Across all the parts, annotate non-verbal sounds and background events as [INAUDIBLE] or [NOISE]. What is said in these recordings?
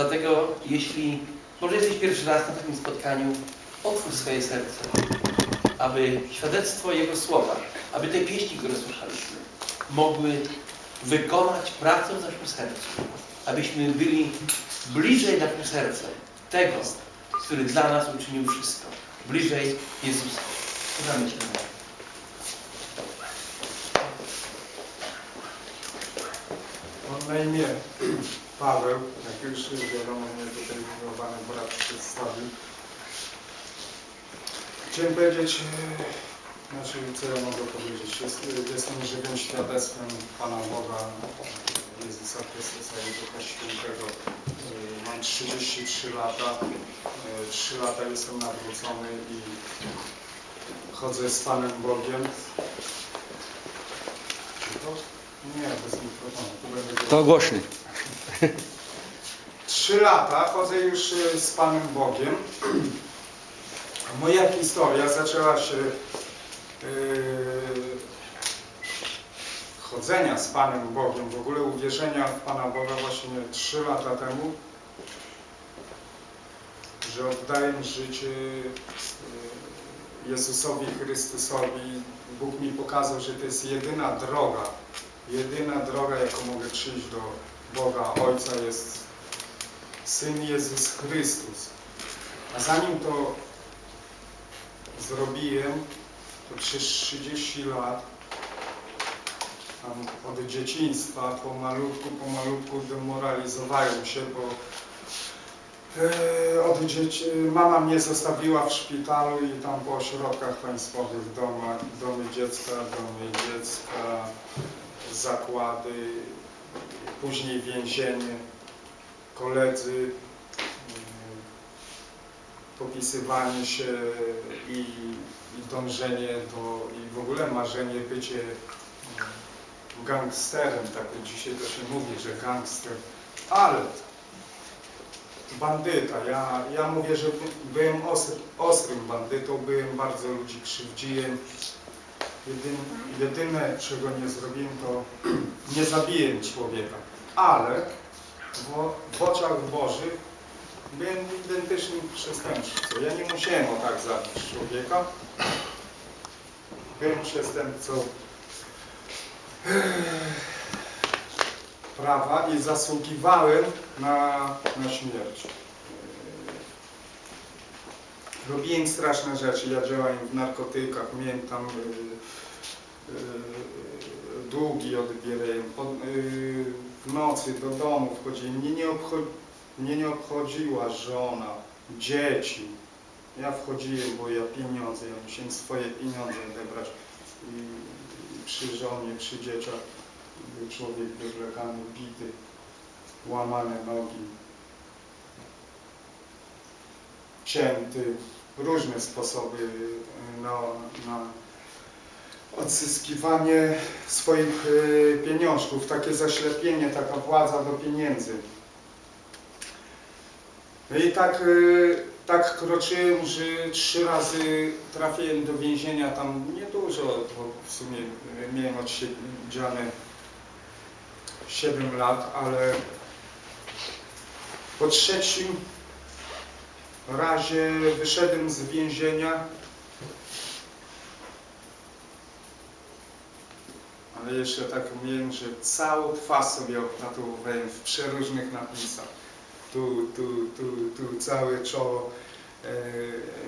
Dlatego jeśli może jesteś pierwszy raz na takim spotkaniu, otwórz swoje serce, aby świadectwo Jego słowa, aby te pieśni, które słyszeliśmy, mogły wykonać pracę w naszym sercu. Abyśmy byli bliżej naszym sercem tego, który dla nas uczynił wszystko. Bliżej Jezusa. Podamy się na imię Paweł, jak już wiadomo, mnie tutaj wywołany brat przedstawił. Chciałem powiedzieć, e, znaczy co ja mogę powiedzieć, Jest, jestem żywym świadectwem Pana Boga, Jezusa Chrystusa i Ducha Świętego. E, Mam 33 lata, 3 lata jestem nawrócony i chodzę z Panem Bogiem. Cicho? Nie, bez mikrofonu. To głośny. Trzy lata chodzę już e, z Panem Bogiem. Moja historia zaczęła się e, chodzenia z Panem Bogiem, w ogóle uwierzenia w Pana Boga właśnie trzy lata temu, że oddaję życie e, Jezusowi Chrystusowi. Bóg mi pokazał, że to jest jedyna droga, jedyna droga, jaką mogę przyjść do Boga Ojca jest Syn Jezus Chrystus. A zanim to zrobiłem, to przez 30 lat, tam od dzieciństwa, pomalutku, pomalutku demoralizowałem się, bo e, od dzieci, mama mnie zostawiła w szpitalu i tam po ośrodkach państwowych, doma, domy dziecka, domy dziecka, zakłady, później więzienie, koledzy, mm, popisywanie się i, i dążenie do, i w ogóle marzenie bycie gangsterem, tak dzisiaj to się mówi, że gangster, ale bandyta, ja, ja mówię, że by- byłem ostry, ostrym bandytą, byłem bardzo ludzi krzywdziłem, Jedyn, jedyne, czego nie zrobiłem, to [CLEARS THROAT] nie zabiłem człowieka, ale w, w oczach Bożych byłem identycznym przestępcą. Ja nie musiałem o tak zabić człowieka. Byłem przestępcą prawa i zasługiwałem na, na śmierć. Robiłem straszne rzeczy. Ja działałem w narkotykach, miałem tam y, y, długi odbierałem. Po, y, w nocy do domu wchodziłem. Mnie nie, mnie nie obchodziła żona, dzieci. Ja wchodziłem, bo ja pieniądze, ja musiałem swoje pieniądze odebrać. I, przy żonie, przy dzieciach człowiek wywlekany, bity, łamane nogi, cięty, różne sposoby y, na, na odzyskiwanie swoich y, pieniążków, takie zaślepienie, taka władza do pieniędzy. No i tak, y, tak kroczyłem, że trzy razy trafiłem do więzienia, tam niedużo, bo w sumie miałem odsiedziane 7 lat, ale po trzecim razie wyszedłem z więzienia, ale jeszcze tak miałem, że całą twarz sobie obtatuowałem w przeróżnych napisach. Tu, tu, tu, tu całe czoło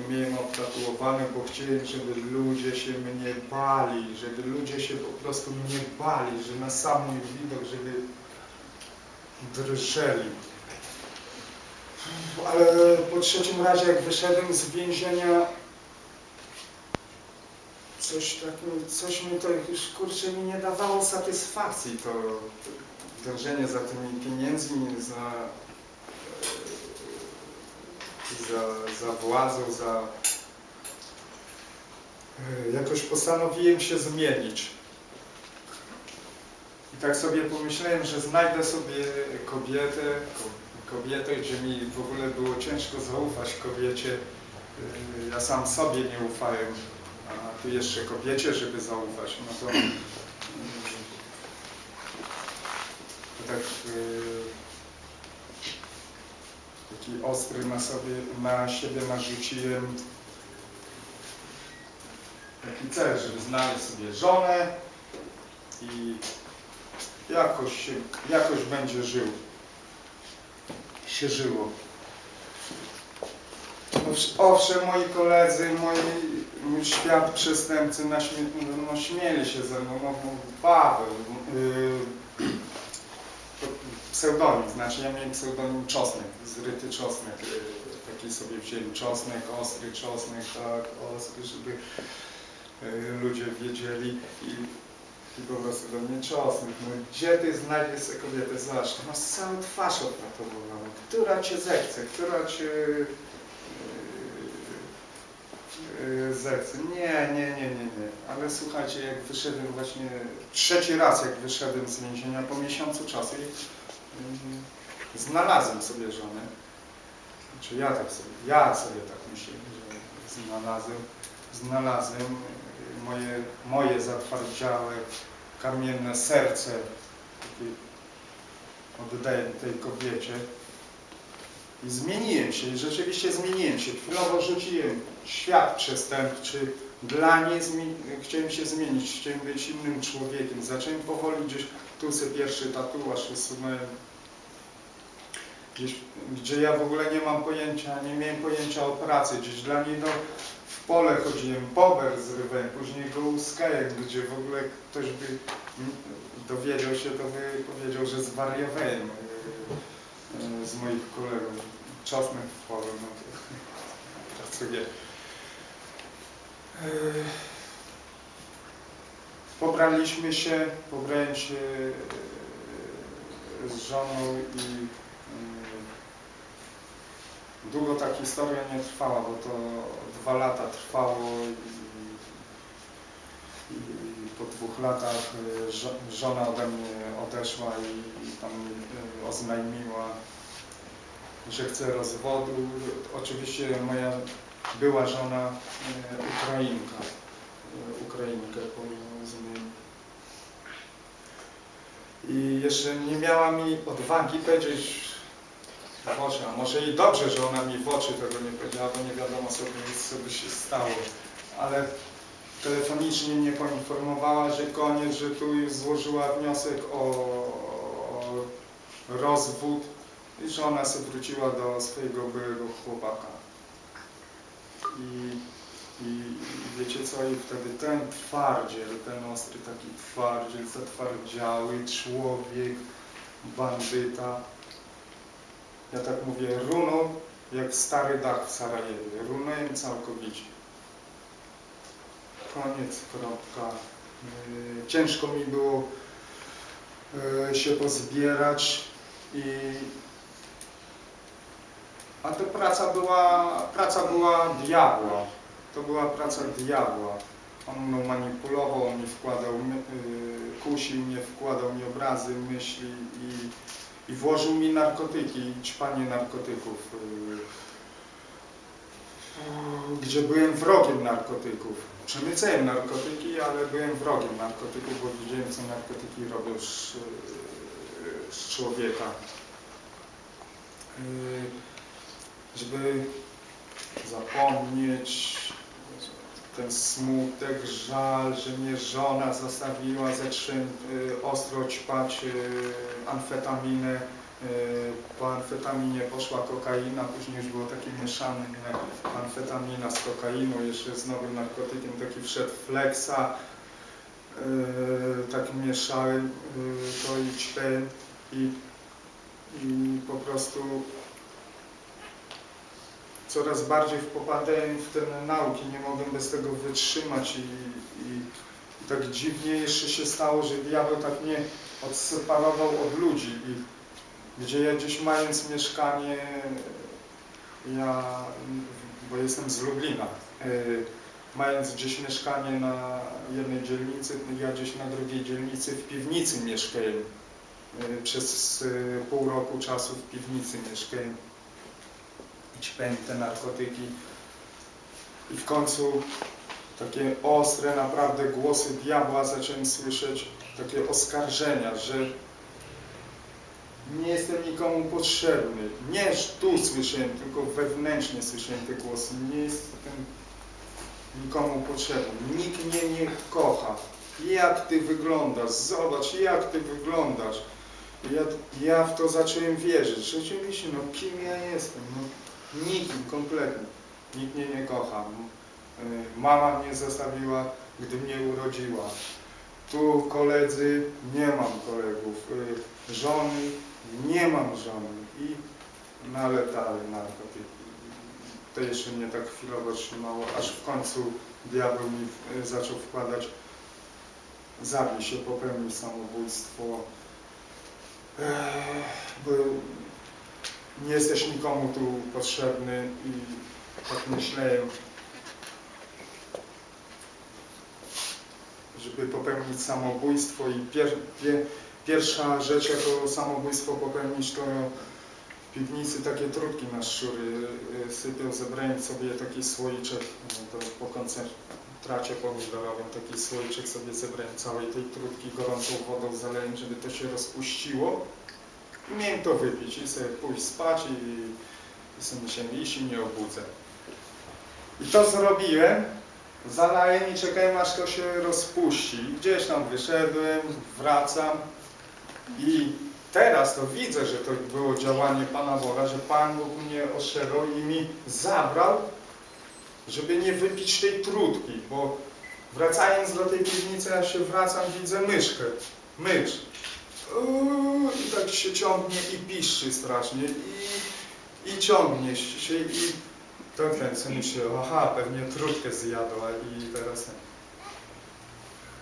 miałem obtatuowane, bo chciałem, żeby ludzie się mnie bali, żeby ludzie się po prostu mnie bali, że na sam mój widok, żeby drżeli. Ale po trzecim razie, jak wyszedłem z więzienia, coś takiego, coś mi to już kurczę mi nie dawało satysfakcji, to, to za tymi pieniędzmi, za, e, za, za władzą, za... e, Jakoś postanowiłem się zmienić. I tak sobie pomyślałem, że znajdę sobie kobietę, ko- kobietę, gdzie mi w ogóle było ciężko zaufać kobiecie. Yy, Ja sam sobie nie ufałem, a tu jeszcze kobiecie, żeby zaufać. No to, yy, to tak yy, taki ostry na sobie, na siebie narzuciłem taki cel, żeby znaleźć sobie żonę i jakoś, jakoś będzie żył. Się żyło. Owsz- Owszem, moi koledzy, moi świat przestępcy naśmie, no, śmieli się ze mną, no, no, Paweł, yy, pseudonim, znaczy ja miałem pseudonim Czosnek, zryty Czosnek, yy, taki sobie wzięli Czosnek, ostry Czosnek, tak, ostry, żeby yy, ludzie wiedzieli i, i po prostu do mnie Czosnek, no gdzie ty znajdziesz sobie kobietę, to masz całą twarz opratowaną, która cię zechce, która cię yy, zechce. Nie, nie, nie, nie, nie. Ale słuchajcie, jak wyszedłem właśnie trzeci raz, jak wyszedłem z więzienia po miesiącu czasu, znalazłem sobie żonę. Znaczy ja tak sobie, ja sobie tak myślę, że znalazłem, znalazłem moje, moje zatwardziałe, kamienne serce oddaję tej kobiecie. I zmieniłem się, rzeczywiście zmieniłem się. Chwilowo rzuciłem świat przestępczy. Dla niej chciałem się zmienić, chciałem być innym człowiekiem. Zacząłem powoli gdzieś, tu sobie pierwszy tatuaż usunąłem. Gdzieś, gdzie ja w ogóle nie mam pojęcia, nie miałem pojęcia o pracy. Gdzieś dla niej no, w pole chodziłem, pober zrywałem, później go łuskałem, gdzie w ogóle ktoś by dowiedział się, to by powiedział, że zwariowałem yy, z moich kolegów. Czosnek w polu, no to [LAUGHS] pracuję. Pobraliśmy się, pobrałem się yy, z żoną i yy, długo ta historia nie trwała, bo to dwa lata trwało i, i po dwóch latach żo- żona ode mnie odeszła i, i tam oznajmiła, że chce rozwodu. Oczywiście moja była żona e, Ukrainka, e, Ukrainkę powiedzmy. I jeszcze nie miała mi odwagi powiedzieć w oczy, a może i dobrze, że ona mi w oczy tego nie powiedziała, bo nie wiadomo co by, co by się stało. Ale telefonicznie mnie poinformowała, że koniec, że tu już złożyła wniosek o, o rozwód i że ona sobie wróciła do swojego byłego chłopaka. I, i, wiecie co, i wtedy ten twardziel, ten ostry taki twardziel, zatwardziały człowiek, bandyta, ja tak mówię, runął jak stary dach w Sarajewie, runąłem całkowicie. Koniec, kropka. Yy, Ciężko mi było yy, się pozbierać i a to praca była, praca była diabła. To była praca diabła. On mną manipulował, on mi wkładał, yy, kusił mnie, wkładał mi obrazy, myśli i, i włożył mi narkotyki, ćpanie narkotyków. Yy, gdzie byłem wrogiem narkotyków. Przemycałem narkotyki, ale byłem wrogiem narkotyków, bo widziałem, co narkotyki robią z, yy, z człowieka. Żeby zapomnieć ten smutek, żal, że mnie żona zostawiła, zacząłem y, ostro ćpać y, amfetaminę. Y, po amfetaminie poszła kokaina, później już było takie mieszane, amfetamina z kokainą, jeszcze z nowym narkotykiem, taki wszedł flexa. Tak mieszałem to i ćpałem i, i po prostu coraz bardziej popadałem w te nauki, nie mogłem bez tego wytrzymać i, i, tak dziwnie jeszcze się stało, że diabeł tak mnie odseparował od ludzi. I gdzie ja gdzieś mając mieszkanie, ja, bo jestem z Lublina, y, mając gdzieś mieszkanie na jednej dzielnicy, ja gdzieś na drugiej dzielnicy w piwnicy mieszkałem. Y, Przez y, pół roku czasu w piwnicy mieszkałem ćpałem te narkotyki i w końcu takie ostre naprawdę głosy diabła zacząłem słyszeć, takie oskarżenia, że Nie jestem nikomu potrzebny. Nie tu słyszałem, tylko wewnętrznie słyszałem te głosy. Nie jestem nikomu potrzebny. Nikt mnie nie kocha. Jak ty wyglądasz? Zobacz, jak ty wyglądasz. Ja, ja w to zacząłem wierzyć. Rzeczywiście, no kim ja jestem? No, nikim kompletnie. Nikt mnie nie kocha. Y, Mama mnie zostawiła, gdy mnie urodziła. Tu koledzy, nie mam kolegów. Y, Żony, nie mam żony. I naletali narkotyki. To jeszcze mnie tak chwilowo trzymało, aż w końcu diabeł mi y, zaczął wkładać zabij się, popełnił samobójstwo. Bo nie jesteś nikomu tu potrzebny i tak myślałem, żeby popełnić samobójstwo i pier, pie, pierwsza rzecz, jako samobójstwo popełnić, to w piwnicy takie trutki na szczury y, sypiał, zebrałem sobie taki słoiczek, y, to po koncentracie pomidorowym, taki słoiczek sobie zebrałem całej tej trutki gorącą wodą zalałem, żeby to się rozpuściło miałem to wypić i sobie pójść spać i, i sobie myślałem, iść i nie obudzę. I to zrobiłem, zalałem i czekałem aż to się rozpuści. Gdzieś tam wyszedłem, wracam i teraz to widzę, że to było działanie Pana Boga, że Pan Bóg mnie oszczerał i mi zabrał, żeby nie wypić tej trutki, bo wracając do tej piwnicy, ja się wracam, widzę myszkę, mysz. I tak się ciągnie i piszczy strasznie i, i ciągnie się i to ten co myślę, aha, pewnie trutkę zjadła i teraz.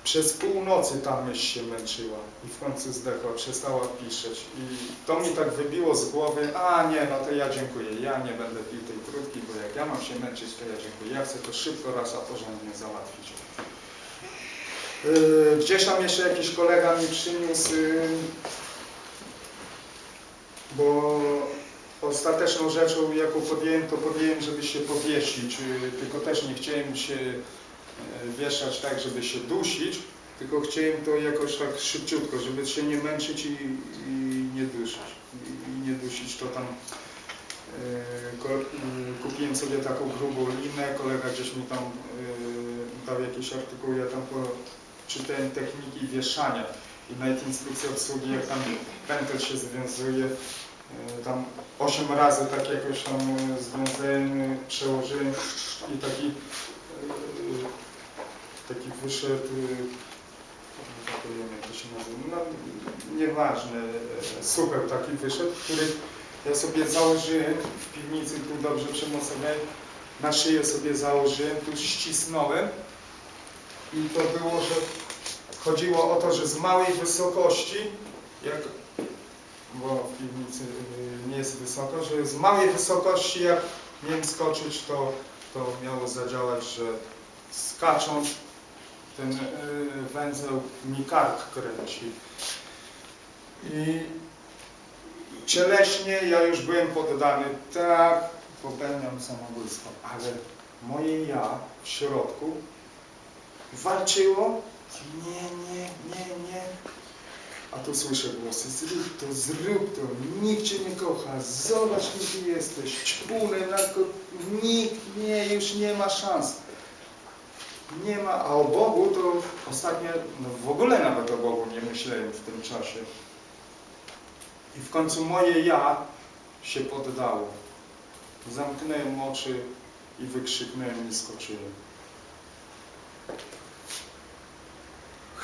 Przez północy ta myśl się męczyła i w końcu zdechła, przestała piszczeć i to mi tak wybiło z głowy, a nie, no to ja dziękuję, ja nie będę pił tej trutki, bo jak ja mam się męczyć, to ja dziękuję, ja chcę to szybko raz a porządnie załatwić. Yy, Gdzieś tam jeszcze jakiś kolega mi przyniósł, bo ostateczną rzeczą, jaką podjąłem, to podjąłem, żeby się powiesić, yy, tylko też nie chciałem się yy, wieszać tak, żeby się dusić, tylko chciałem to jakoś tak szybciutko, żeby się nie męczyć i, i nie dusić. I, nie dusić to tam. Kupiłem sobie taką grubą linę, kolega gdzieś mi tam dał jakiś artykuł, ja tam po, czytałem techniki wieszania i nawet instrukcja obsługi, jak tam pętel się związuje, yy, tam 8 razy tak jakoś tam yy, związałem, yy, przełożyłem i taki taki wyszedł, zapomniałem jak to się nazywa, no nieważne, super taki wyszedł, który ja sobie założyłem w piwnicy, tu dobrze przemocowałem, na szyję sobie założyłem, tu ścisnąłem i to było, że chodziło o to, że z małej wysokości, jak, bo w piwnicy yy, nie jest wysoko, że z małej wysokości jak miałem skoczyć, to, to miało zadziałać, że skacząc ten yy, węzeł mi kark kręci. I cieleśnie ja już byłem poddany, tak, popełniam samobójstwo, ale moje ja w środku walczyło, nie, nie, nie, nie. A tu słyszę głosy, zrób to, zrób to, nikt Cię nie kocha, zobacz kim Ty jesteś, ćpunem, narko... nikt, nie, już nie ma szans. Nie ma, a o Bogu to ostatnio, no w ogóle nawet o Bogu nie myślałem w tym czasie. I w końcu moje ja się poddało. Zamknąłem oczy i wykrzyknąłem i skoczyłem.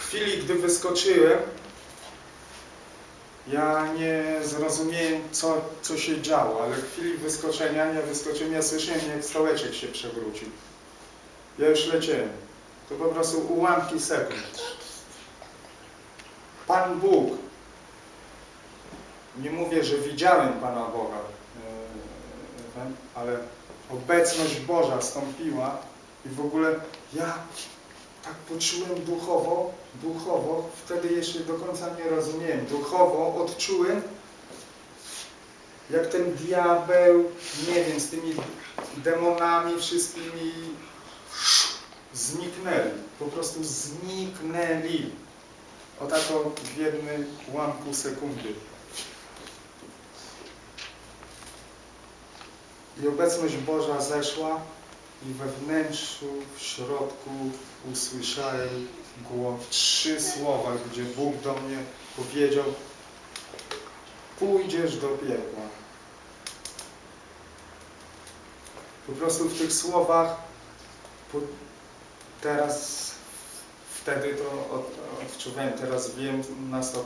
Chwili, gdy wyskoczyłem, ja nie zrozumiałem, co, co się działo, ale w chwili wyskoczenia, ja wyskoczyłem, ja słyszałem, jak stołeczek się przewrócił. Ja już leciałem. To po prostu ułamki sekund. Pan Bóg nie mówię, że widziałem Pana Boga, e, e, ale obecność Boża stąpiła i w ogóle ja tak poczułem duchowo, duchowo, wtedy jeszcze do końca nie rozumiem. duchowo odczułem, jak ten diabeł, nie wiem, z tymi demonami wszystkimi zniknęli, po prostu zniknęli. O taką w jednym ułamku sekundy. I obecność Boża zeszła, i we wnętrzu, w środku usłyszałem głos, trzy słowa, gdzie Bóg do mnie powiedział pójdziesz do piekła. Po prostu w tych słowach teraz, wtedy to od, odczuwałem, teraz wiem na 100%.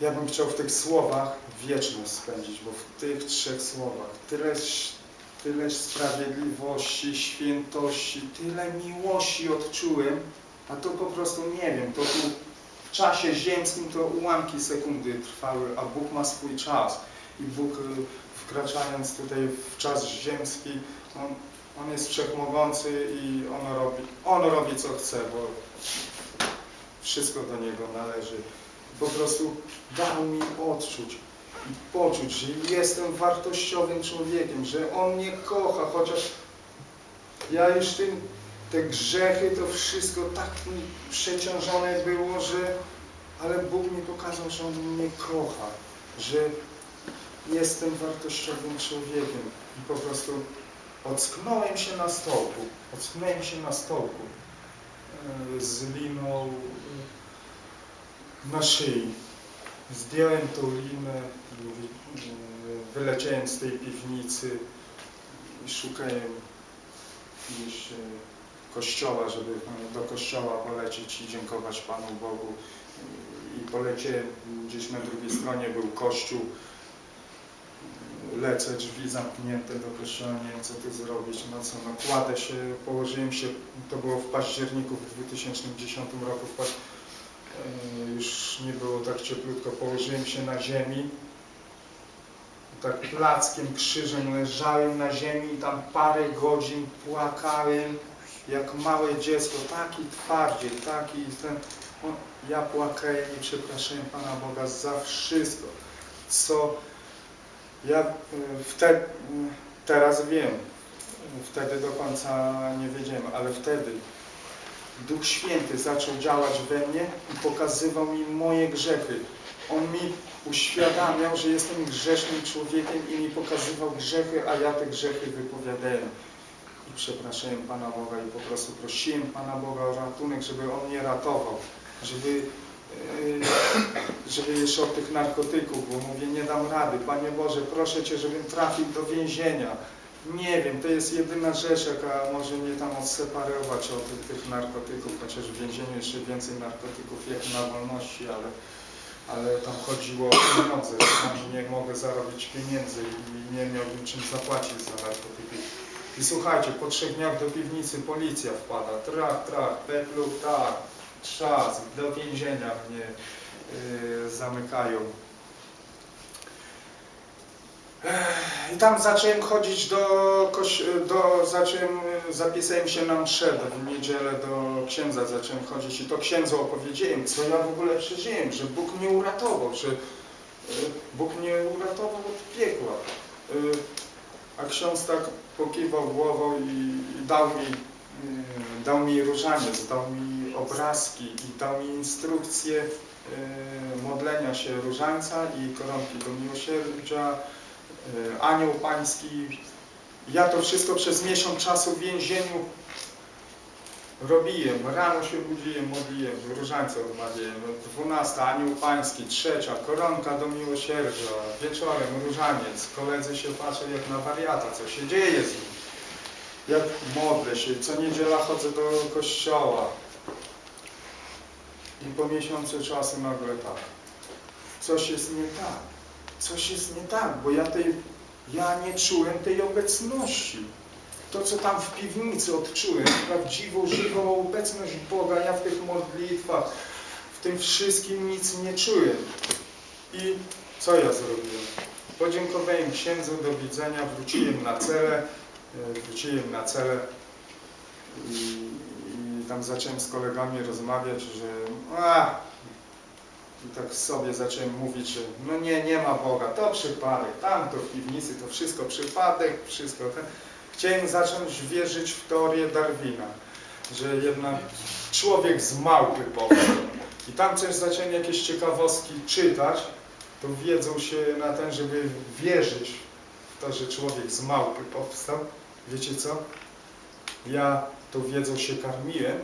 Ja bym chciał w tych słowach wieczność spędzić, bo w tych trzech słowach tyleś, tyleś sprawiedliwości, świętości, tyle miłości odczułem, a to po prostu nie wiem, to tu w czasie ziemskim to ułamki sekundy trwały, a Bóg ma swój czas i Bóg y, wkraczając tutaj w czas ziemski, on, on jest wszechmogący i on robi, on robi co chce, bo wszystko do Niego należy. Po prostu dał mi odczuć i poczuć, że jestem wartościowym człowiekiem, że On mnie kocha, chociaż ja już tym, te grzechy, to wszystko tak mi przeciążone było, że ale Bóg mi pokazał, że On mnie kocha, że jestem wartościowym człowiekiem i po prostu ocknąłem się na stołku, ocknąłem się na stołku e, z liną na szyi. Zdjąłem tą linę, e, wyleciałem z tej piwnicy i szukałem gdzieś e, kościoła, żeby do kościoła polecieć i dziękować Panu Bogu. I poleciałem, gdzieś na drugiej stronie był kościół, lecę, drzwi zamknięte do kościoła, nie wiem co tu zrobić, no co, no kładę się, położyłem się, to było w październiku w 2010 roku, w pa... e, już nie było tak cieplutko, położyłem się na ziemi, tak plackiem, krzyżem leżałem na ziemi i tam parę godzin płakałem, jak małe dziecko, taki twardziej, taki ten, ja płakałem i przepraszałem Pana Boga za wszystko, co ja wtedy, teraz wiem, wtedy do końca nie wiedziałem, ale wtedy Duch Święty zaczął działać we mnie i pokazywał mi moje grzechy. On mi uświadamiał, że jestem grzesznym człowiekiem i mi pokazywał grzechy, a ja te grzechy wypowiadałem. I przepraszałem Pana Boga i po prostu prosiłem Pana Boga o ratunek, żeby On mnie ratował, żeby yy, żeby jeszcze od tych narkotyków, bo mówię, nie dam rady. Panie Boże, proszę Cię, żebym trafił do więzienia. Nie wiem, to jest jedyna rzecz, jaka może mnie tam odseparować od tych, narkotyków, chociaż w więzieniu jeszcze więcej narkotyków jak na wolności, ale, ale tam chodziło o pieniądze. Tam nie mogę zarobić pieniędzy i nie miałbym czym zapłacić za narkotyki. I słuchajcie, po trzech dniach do piwnicy policja wpada, trach, trach, peplu, tak, trzask, do więzienia mnie yy, zamykają. I tam zacząłem chodzić do, do zacząłem, zapisałem się na mszę w niedzielę do księdza zacząłem chodzić i to księdzu opowiedziałem, co ja w ogóle przeżyłem, że Bóg mnie uratował, że y, Bóg mnie uratował od piekła. Y, A ksiądz tak pokiwał głową i, dał mi y, dał mi różaniec, dał mi obrazki i dał mi instrukcję modlenia się różańca i koronki do miłosierdzia, anioł pański. Ja to wszystko przez miesiąc czasu w więzieniu robiłem. Rano się budziłem, modliłem, różańce odmawiałem. 12 anioł pański, trzecia koronka do miłosierdzia, wieczorem różaniec. Koledzy się patrzą jak na wariata, co się dzieje z nim. Jak modlę się, co niedziela chodzę do kościoła. I po miesiącu czasu nagle tak. Coś jest nie tak. Coś jest nie tak, bo ja tej, ja nie czułem tej obecności. To, co tam w piwnicy odczułem, prawdziwą, żywą obecność Boga, ja w tych modlitwach, w tym wszystkim nic nie czułem. I co ja zrobiłem? Podziękowałem księdzu, do widzenia, wróciłem na celę, e, wróciłem na celę i, i tam zacząłem z kolegami rozmawiać, że a, i tak sobie zacząłem mówić, że no nie, nie ma Boga, to przypadek, tam to w piwnicy, to wszystko przypadek, wszystko ten. Chciałem zacząć wierzyć w teorię Darwina, że jednak człowiek z małpy powstał. I tam coś zacząłem jakieś ciekawostki czytać to wiedzą się na ten, żeby wierzyć w to, że człowiek z małpy powstał. Wiecie co? Ja tą wiedzą się karmiłem,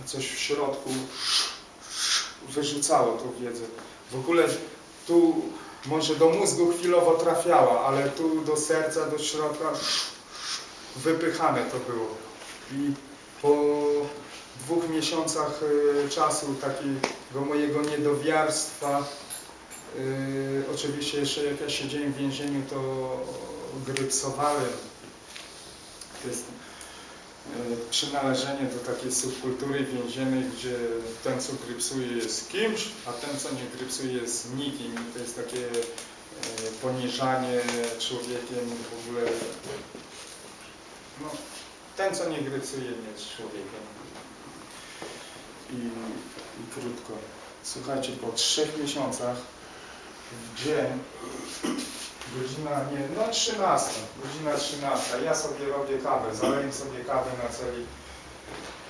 a coś w środku wyrzucało tą wiedzę. W ogóle tu może do mózgu chwilowo trafiała, ale tu do serca, do środka wypychane to było. I po dwóch miesiącach y, czasu takiego mojego niedowiarstwa, y, oczywiście jeszcze jak ja siedziałem w więzieniu, to grypsowałem. To jest przynależenie do takiej subkultury więziennej, gdzie ten, co grypsuje jest kimś, a ten, co nie grypsuje jest nikim. I to jest takie y, poniżanie człowiekiem w ogóle. No, ten, co nie grypsuje, nie jest człowiekiem. I, I krótko. Słuchajcie, po trzech miesiącach w dzień, godzina, nie, no 13, godzina 13, ja sobie robię kawę, zaleję sobie kawę na celi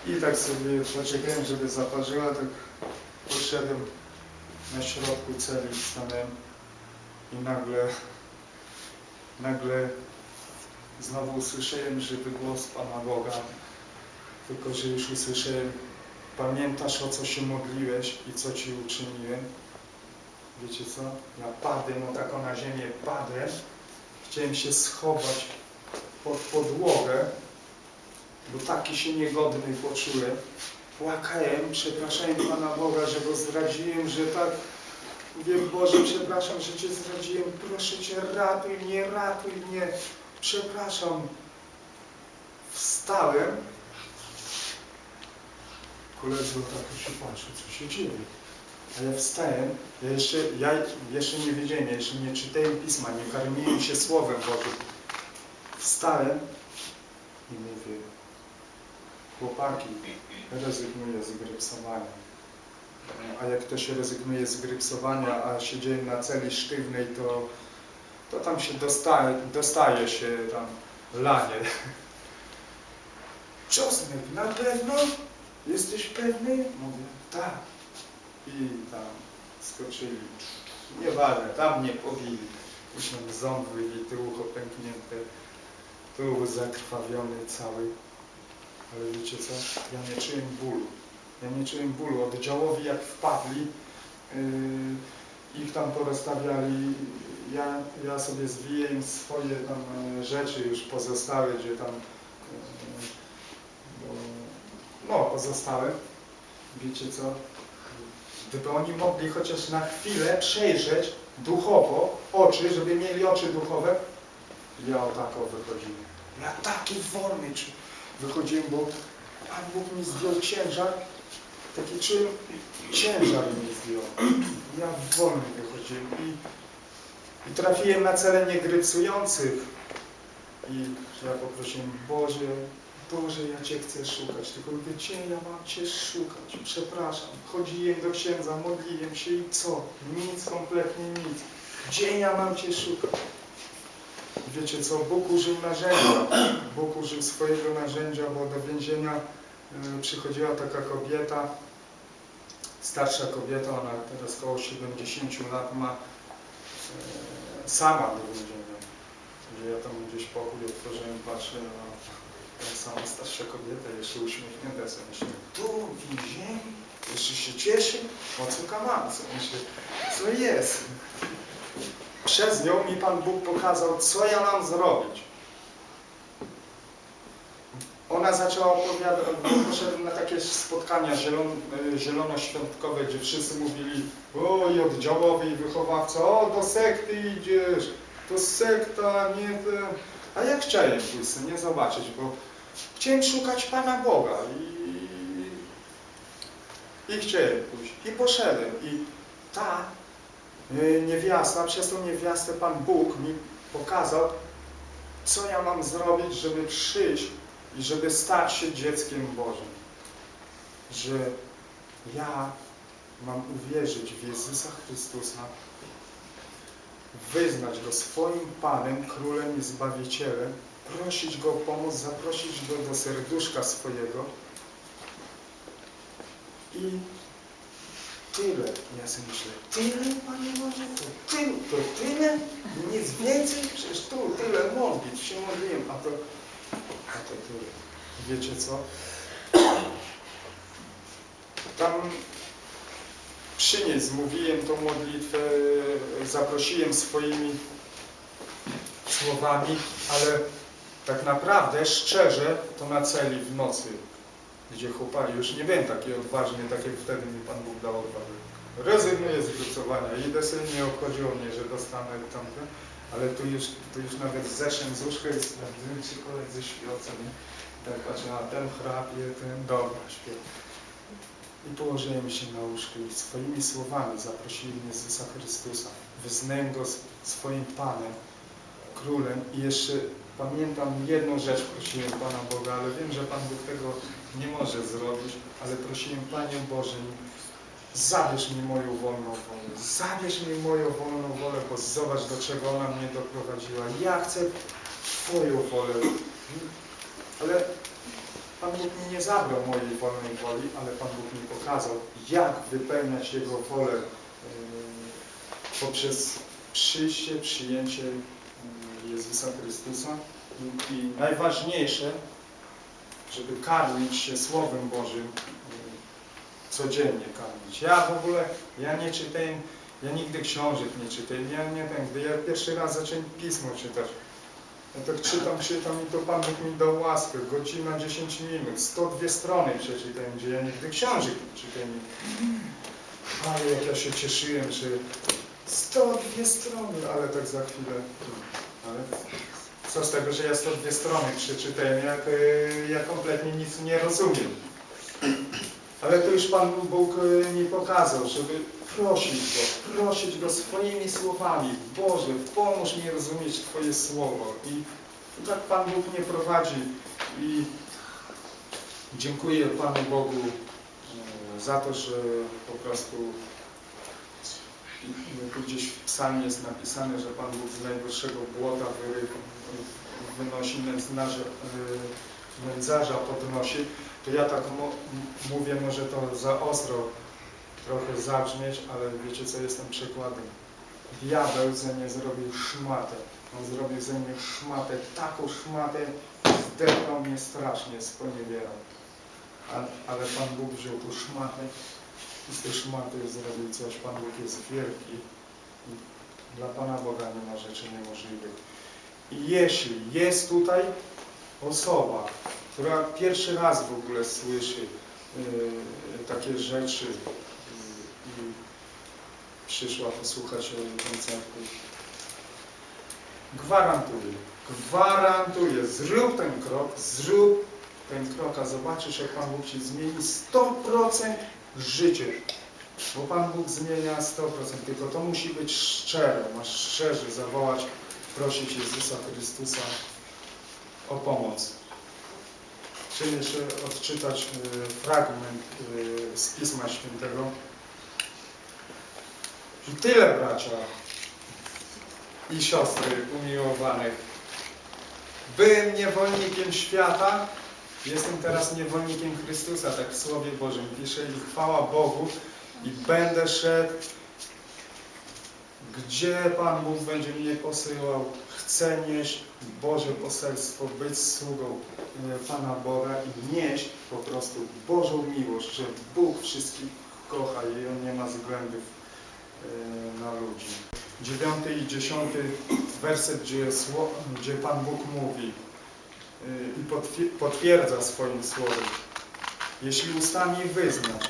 i tak sobie poczekałem, żeby zaparzyła, tak poszedłem na środku celi, stanąłem i nagle, nagle znowu usłyszałem żywy głos Pana Boga, tylko że już usłyszałem, pamiętasz o co się modliłeś i co Ci uczyniłem? Wiecie co? Ja padłem, no tak o na ziemię padłem, chciałem się schować pod podłogę, bo taki się niegodny poczułem. Płakałem, przepraszałem Pana Boga, że Go zdradziłem, że tak Mówię, Boże, przepraszam, że Cię zdradziłem, proszę Cię, ratuj mnie, ratuj mnie, przepraszam. Wstałem, koledzy tak się patrzył, co się dzieje. A ja wstałem, ja jeszcze, ja jeszcze nie wiedziałem, ja jeszcze nie czytałem Pisma, nie karmiłem się Słowem Bożym. Wstałem i mówię, chłopaki, rezygnuję z grypsowania. A jak ktoś rezygnuje z grypsowania, a siedziałem na celi sztywnej, to, to tam się dostaje, dostaje się tam lanie. Czosnek, na pewno? Jesteś pewny? Mówię, tak. I tam skoczyli. Nieważne, tam mnie pobili. Mam ząb wybity, ucho pęknięte, tu zakrwawiony cały. Ale wiecie co? Ja nie czułem bólu. Ja nie czułem bólu. Oddziałowi jak wpadli, yy, ich tam porozstawiali, ja, ja sobie zwiję swoje tam e, rzeczy już pozostałe, gdzie tam yy, no pozostałe. Wiecie co? Gdyby oni mogli chociaż na chwilę przejrzeć duchowo oczy, żeby mieli oczy duchowe, ja o tako wychodziłem. Ja taki wolny czy- wychodziłem, bo Pan Bóg mi zdjął ciężar, taki czym ciężar mi zdjął. Ja wolny wychodziłem i, i trafiłem na cele niegrypsujących. I ja poprosiłem, Boże, Boże, ja Cię chcę szukać, tylko gdzie ja mam Cię szukać? Przepraszam, chodziłem do księdza, modliłem się i co? Nic, kompletnie nic. Gdzie ja mam Cię szukać? Wiecie co, Bóg użył narzędzia, Bóg użył swojego narzędzia, bo do więzienia y, przychodziła taka kobieta, starsza kobieta, ona teraz około 70 lat ma, y, sama do więzienia. Gdzie ja tam gdzieś pokój otworzyłem, patrzę, ta sama starsza kobieta jeszcze uśmiechnięta, sobie myślę, tu w więzieniu? Jeszcze się cieszy? O co kamance? Myślę, co jest? Przez nią mi Pan Bóg pokazał, co ja mam zrobić. Ona zaczęła opowiadać, poszedłem na takie spotkania zielon, y, zielonoświątkowe, gdzie wszyscy mówili, oj, oddziałowy i wychowawca, o, do sekty idziesz, to sekta, nie te... A ja chciałem pójść, nie zobaczyć, bo chciałem szukać Pana Boga i, i chciałem pójść. I poszedłem. I ta y, niewiasta, przez tą niewiastę Pan Bóg mi pokazał, co ja mam zrobić, żeby przyjść i żeby stać się dzieckiem Bożym. Że ja mam uwierzyć w Jezusa Chrystusa, wyznać Go swoim Panem, Królem i Zbawicielem, prosić Go o pomoc, zaprosić Go do serduszka swojego i tyle. Ja sobie myślę, tyle Panie Boże, to tyle, to tyle? Nic więcej? Przecież tu tyle modlitw się modliłem, a to, a to tyle. Wiecie co? Tam przynieść, mówiłem tą modlitwę, zaprosiłem swoimi słowami, ale tak naprawdę, szczerze, to na celi w nocy, gdzie chłopaki, już nie byłem taki odważny, tak jak wtedy mi Pan Bóg dał odwagę. Rezygnuję z głosowania. Idę sobie, nie obchodziło mnie, że dostanę tamte, ale tu już, tu już nawet zeszłem z łóżka i sprawdziłem, czy koledzy śpią, co nie? Tak patrzę, a ten chrapie, ten dobra śpię. I położyłem się na łóżku i swoimi słowami zaprosiłem Jezusa Chrystusa. Wyznałem Go swoim Panem, Królem i jeszcze pamiętam jedną rzecz prosiłem Pana Boga, ale wiem, że Pan Bóg tego nie może zrobić, ale prosiłem Panie Boże, zabierz mi moją wolną wolę, zabierz mi moją wolną wolę, bo zobacz do czego ona mnie doprowadziła. Ja chcę Twoją wolę. Ale Pan Bóg mi nie zabrał mojej wolnej woli, ale Pan Bóg mi pokazał, jak wypełniać Jego wolę yy, poprzez przyjście, przyjęcie Jezusa Chrystusa. I, najważniejsze, żeby karmić się Słowem Bożym, yy, codziennie karmić. Ja w ogóle, ja nie czytałem, ja nigdy książek nie czytałem, ja nie wiem, gdy ja pierwszy raz zacząłem Pismo czytać, ja tak czytam, czytam i to Pan Bóg mi dał łaskę, godzina 10 minut, 102 strony przeczytałem, gdzie ja nigdy książek nie czytałem. Ale jak ja się cieszyłem, że 102 strony, ale tak za chwilę, ale co z tego, że ja 102 strony przeczytałem, jak y, ja kompletnie nic nie rozumiem. Ale to już Pan Bóg y, mi pokazał, żeby prosić Go, prosić Go swoimi słowami. Boże, pomóż mi rozumieć Twoje słowo. I, tak Pan Bóg mnie prowadzi. I dziękuję Panu Bogu e, za to, że po prostu tu gdzieś w psalmie jest napisane, że Pan Bóg z najwyższego błota wynosi nędzarza, e, nędzarza podnosi to ja tak mówię, może to za ostro trochę zabrzmieć, ale wiecie co, jestem przykładem. Diabeł ze mnie zrobił szmatę. On zrobił ze mnie szmatę, taką szmatę, zdepnął mnie strasznie, sponiewierał. Ale, ale Pan Bóg wziął tą szmatę z tej szmaty zrobił coś. Pan Bóg jest wielki dla Pana Boga nie ma rzeczy niemożliwych. I jeśli jest tutaj osoba, która pierwszy raz w ogóle słyszy y, takie rzeczy y, i przyszła posłuchać koncertu. Gwarantuję, gwarantuję, zrób ten krok, zrób ten krok, a zobaczysz, jak Pan Bóg Ci zmieni 100% życie. Bo Pan Bóg zmienia 100%, tylko to musi być szczere, masz szczerze zawołać, prosić Jezusa Chrystusa o pomoc. Chcę jeszcze odczytać y, fragment y, z Pisma Świętego. I tyle, bracia i siostry umiłowanych. Byłem niewolnikiem świata, jestem teraz niewolnikiem Chrystusa, tak w Słowie Bożym pisze i chwała Bogu i będę szedł, gdzie Pan Bóg będzie mnie posyłał. Chcę nieść Boże poselstwo, być sługą e, Pana Boga i nieść po prostu Bożą miłość, że Bóg wszystkich kocha i On nie ma względów e, na ludzi. Dziewiąty i dziesiąty werset, gdzie, gdzie Pan Bóg mówi i potwier- potwierdza swoim słowem. Jeśli ustami wyznasz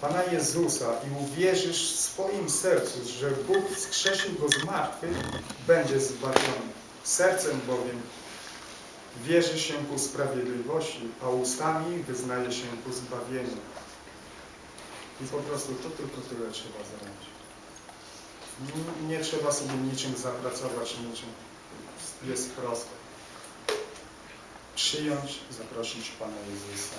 Pana Jezusa i uwierzysz w swoim sercu, że Bóg wskrzesił Go z martwych, będzie zbawiony. Sercem bowiem wierzy się ku sprawiedliwości, a ustami wyznaje się ku zbawieniu. I po prostu to tylko tyle trzeba zrobić. Nie trzeba sobie niczym zapracować, niczym. Jest prosto. Przyjąć, zaprosić Pana Jezusa